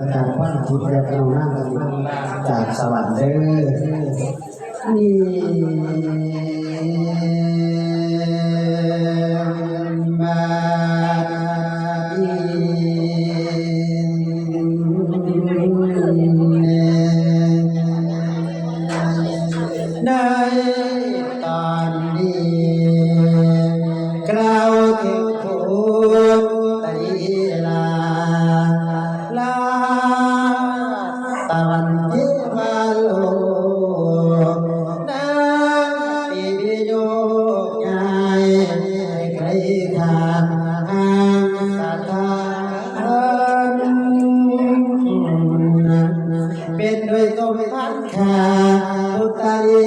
ประกาศว่าทิพย์และพระนั่งจากสวรรค์เด้อนี่มาใน เป็นโดยตรงทันขาอุตริ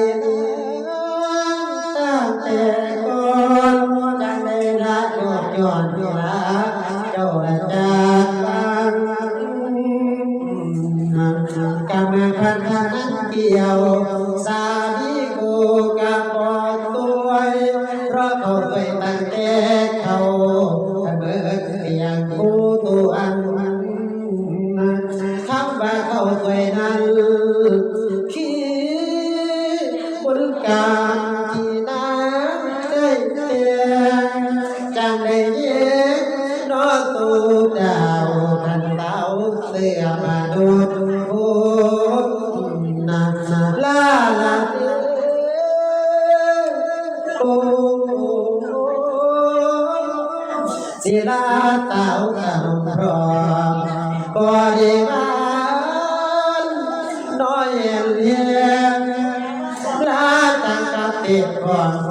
ตั้งแต่ก่อนจังได้ละยอดยอนย้อนเจ้าละจากบ้านกำลังพันธนันเกี่ยว สามีกูกับบอกตัวเพราะเขาเคยตั้งแต่เขาเบิดเพียงกูตัวอันคำว่าเจังได้ย็นนอตูดาวทันเต้าเสือมาดูดูนานาลาลาโอ้ศิลาเต้าตำพร้อมบริวาน้อยเลี้ยงลาตังกติดก่อน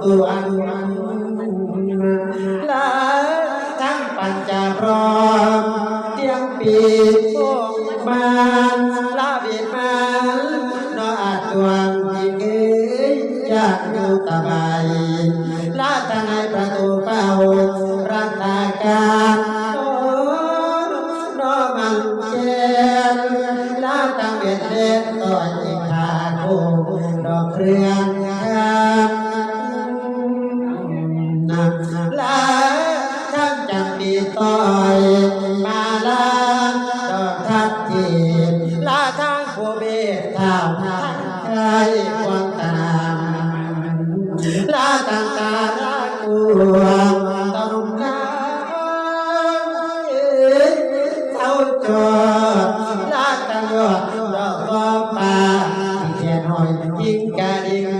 เอกจากฟังลาทั้งผู้จังเขาขออันกาดีมีแต่ก่อนดอกทิพย์ล้วนกะมันลาทั้งปัญจพร้อมเตียงปีโป่งบานลาบิดมันนออาจวงจิงเกยจากอยู่ตะบาลาทางในประตูเป้ารัตาการนอมันเจนลาตังเบ็ดเล็ดต่อจิขาโคดอกเครื่อง ครควงตามลาตังตาลากูต้องการเท่าจอลาตังยอดดอกก็ป่าที่แค่หอยยิงกะดิ่ง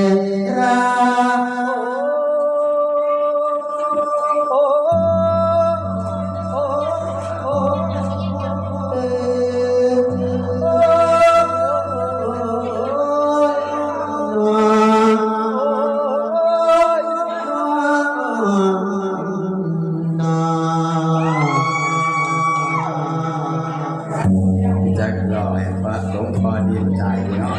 ดีใจเนาะ